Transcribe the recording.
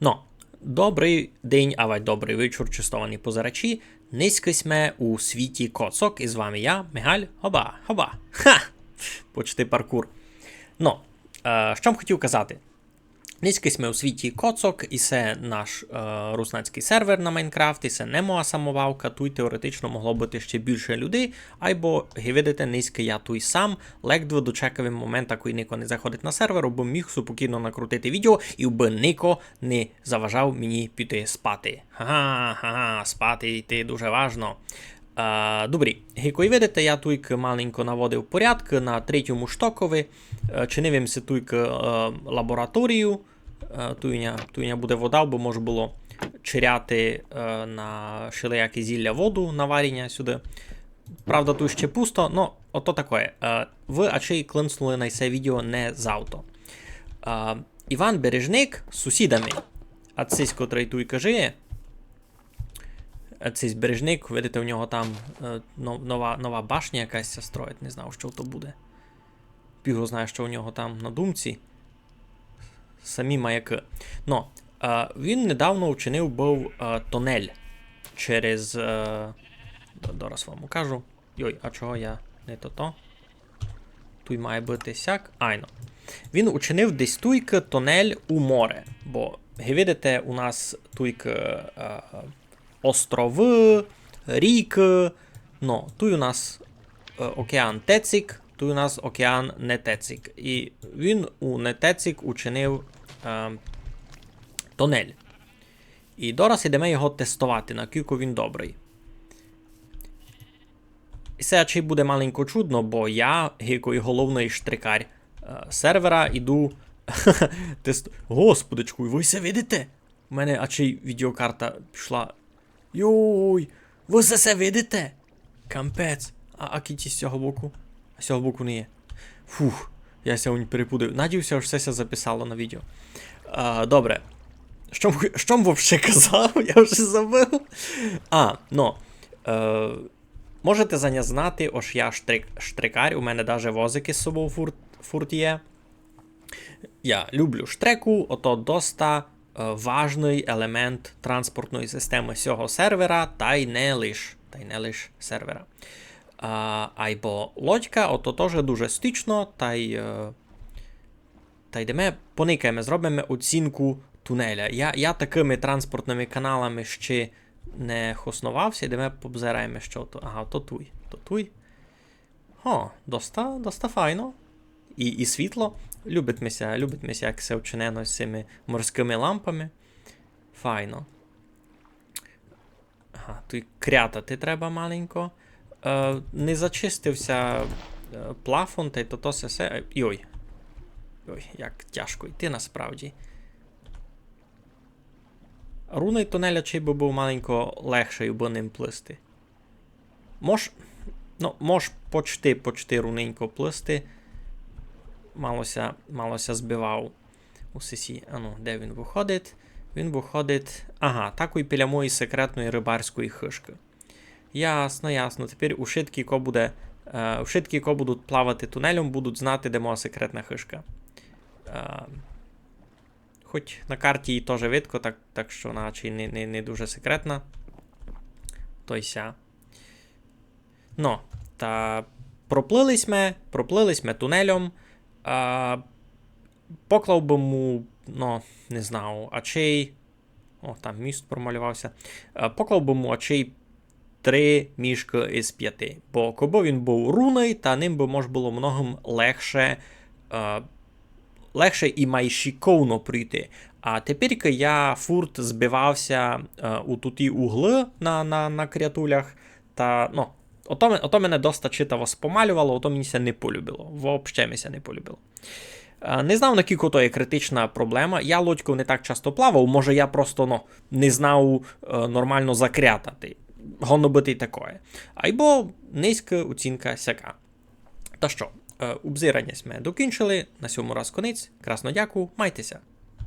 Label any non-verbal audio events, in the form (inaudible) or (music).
Ну, добрий день, авай добрий вечір, чистовані позирачі. Низько сме у світі коцок, і з вами я, Мигаль. Хоба, хоба. Ха! Почти паркур. Ну, що б хотів казати? Низько сме у світі коцок, і це наш е, руснацький сервер на Майнкрафт, і це не моя самовавка. Тут теоретично могло бути ще більше людей. Айбо, ги видите, низько я туй сам, ледве дочекав момент, коли Нико не заходить на сервер, бо міг спокійно накрутити відео, і би Нико не заважав мені піти спати. Ха-ха, ха-ха, спати йти дуже важно. Добрі, як видите, я туйк маленько наводив порядок на третьому штокові. Е, Чинив туйк е, лабораторію. Е, Туйня, туйня буде вода, бо може було чиряти на шилеяки зілля воду на варіння сюди. Правда, тут ще пусто, но ото таке. Ви ачей клинснули на це відео не з авто. Е, Іван Бережник з сусідами. А цей, котрий жиє, цей збережник, видите, в нього там е, нова, нова башня якась строїть, не знав, що то буде. Піго знає, що у нього там на думці. Самі маяки. Но, е, він недавно вчинив був е, тунель через. Е, Дораз вам покажу. Йой, а чого я не то то? Тут має бути сяк. Айно. Він учинив десь туйк тунель у море. Бо, ви видите, у нас туйк е, е, острови, ріки. Ну, тут у нас е, океан Тецік, тут у нас океан Нетецік. І він у Нетецік учинив е, тунель. І зараз ідемо його тестувати, наскільки він добрий. І це чи буде маленько чудно, бо я, як головний штрикар е, сервера, іду (laughs) тест. Господичку, ви це видите? У мене а чи відеокарта пішла. Йой, ви це видите? Кампець. А, а кіті з цього боку? А з цього боку не є. Фух, я сьогодні перепутав. Надіюся, що все це записало на відео. А, добре. Що, що взагалі казав? (laughs) Я вже забив. А, ну. Е, можете за знати, ось я штрик, штрикар, у мене навіть возики з собою фурт, фурт є. Я люблю штреку, ото доста важний елемент транспортної системи цього сервера, та й не лиш, та й не лиш сервера. Айбо лодька, ото теж дуже стично, та й. Е, та йдемо, поникаємо, зробимо оцінку тунеля. Я, я такими транспортними каналами ще не хоснувався, йдемо побзираємо, що то. Ага, то туй. То туй. О, доста, доста файно. І, і світло. Любитмеся, любитмеся, як все вчинено з цими морськими лампами. Файно. Ага, тут крятати треба маленько. Е, не зачистився е, плафон, та й то то все. Йой. Ой, як тяжко йти насправді. Руний тунеля чи би був маленько легший, бо ним плисти. Мож. Ну, мож почти почти руненько плисти. Малося, малося збивав у сесі. Ану, де він виходить? Він виходить. Ага, такої біля моєї секретної рибарської хишки. Ясно, ясно. Тепер у шитки, ко буде. Е, у шитки, ко будуть плавати тунелем, будуть знати, де моя секретна хишка. Е, хоч на карті її теж видко, так, так що наче не, не, не дуже секретна. Той ся. Ну, та проплились ми, проплились ми тунелем. Поклав би му, ну, не знаю, очей. О, там міст промалювався. Поклав би му очей три мішки із п'яти. Бо коби він був руний, та ним би може було многом легше. Легше і майшіковно прийти. А тепер я фурт збивався у туті угли на, на, на крятулях. Та, ну, ото, ото мене доста читаво спомалювало, ото мені ся не полюбило. Вообще мені ся не полюбило. Не знав, наскільки то є критична проблема. Я лодьку не так часто плавав, може я просто ну, не знав е, нормально закрятати. Гоно бити й такое. Айбо низька оцінка сяка. Та що, е, обзирання ми докінчили. На сьому раз конець. Красно дякую, майтеся.